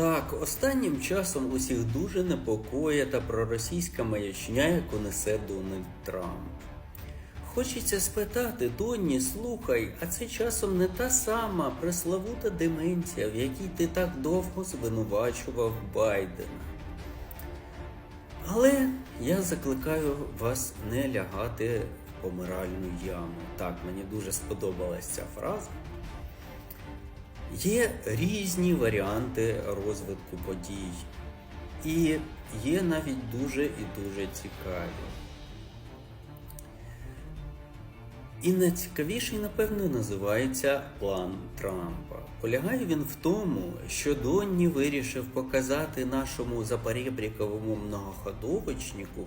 Так, останнім часом усіх дуже непокоє та проросійська маячня, яку несе Дональд Трамп. Хочеться спитати, Донні, слухай, а це часом не та сама преславута деменція, в якій ти так довго звинувачував Байдена. Але я закликаю вас не лягати в помиральну яму. Так, мені дуже сподобалась ця фраза. Є різні варіанти розвитку подій, і є навіть дуже і дуже цікаві. І найцікавіший, напевно, називається план Трампа. Полягає він в тому, що Донні вирішив показати нашому запорєбріковому многоходовочнику,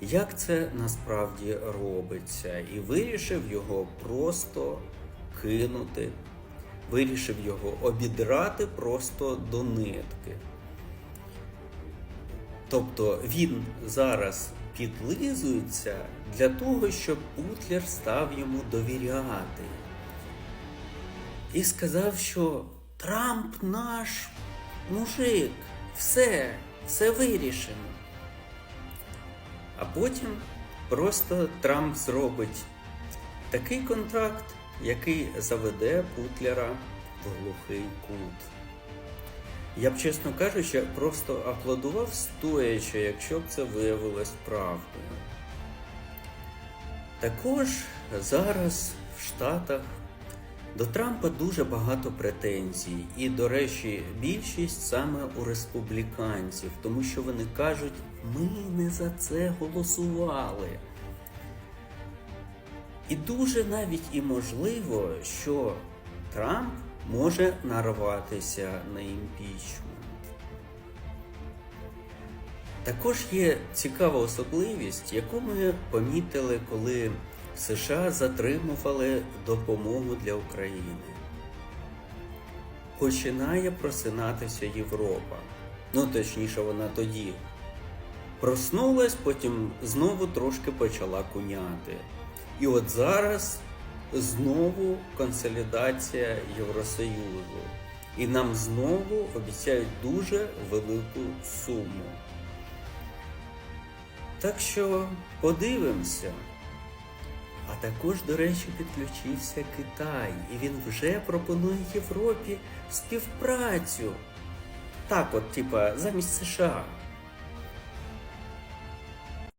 як це насправді робиться, і вирішив його просто кинути, вирішив його обідрати просто до нитки. Тобто він зараз підлизується для того, щоб Путлер став йому довіряти. І сказав, що Трамп наш мужик, все, все вирішено. А потім просто Трамп зробить такий контракт, який заведе Путлера в глухий кут. Я б, чесно кажучи, просто аплодував стоячи, якщо б це виявилось правдою. Також зараз в Штатах до Трампа дуже багато претензій, і, до речі, більшість саме у республіканців, тому що вони кажуть, ми не за це голосували. І дуже навіть і можливо, що Трамп може нарватися на імпічмент. Також є цікава особливість, яку ми помітили, коли США затримували допомогу для України. Починає просинатися Європа. Ну, точніше, вона тоді проснулась, потім знову трошки почала куняти. І от зараз знову консолідація Євросоюзу. І нам знову обіцяють дуже велику суму. Так що подивимося. А також, до речі, підключився Китай, і він вже пропонує Європі співпрацю. Так, от, типа, замість США.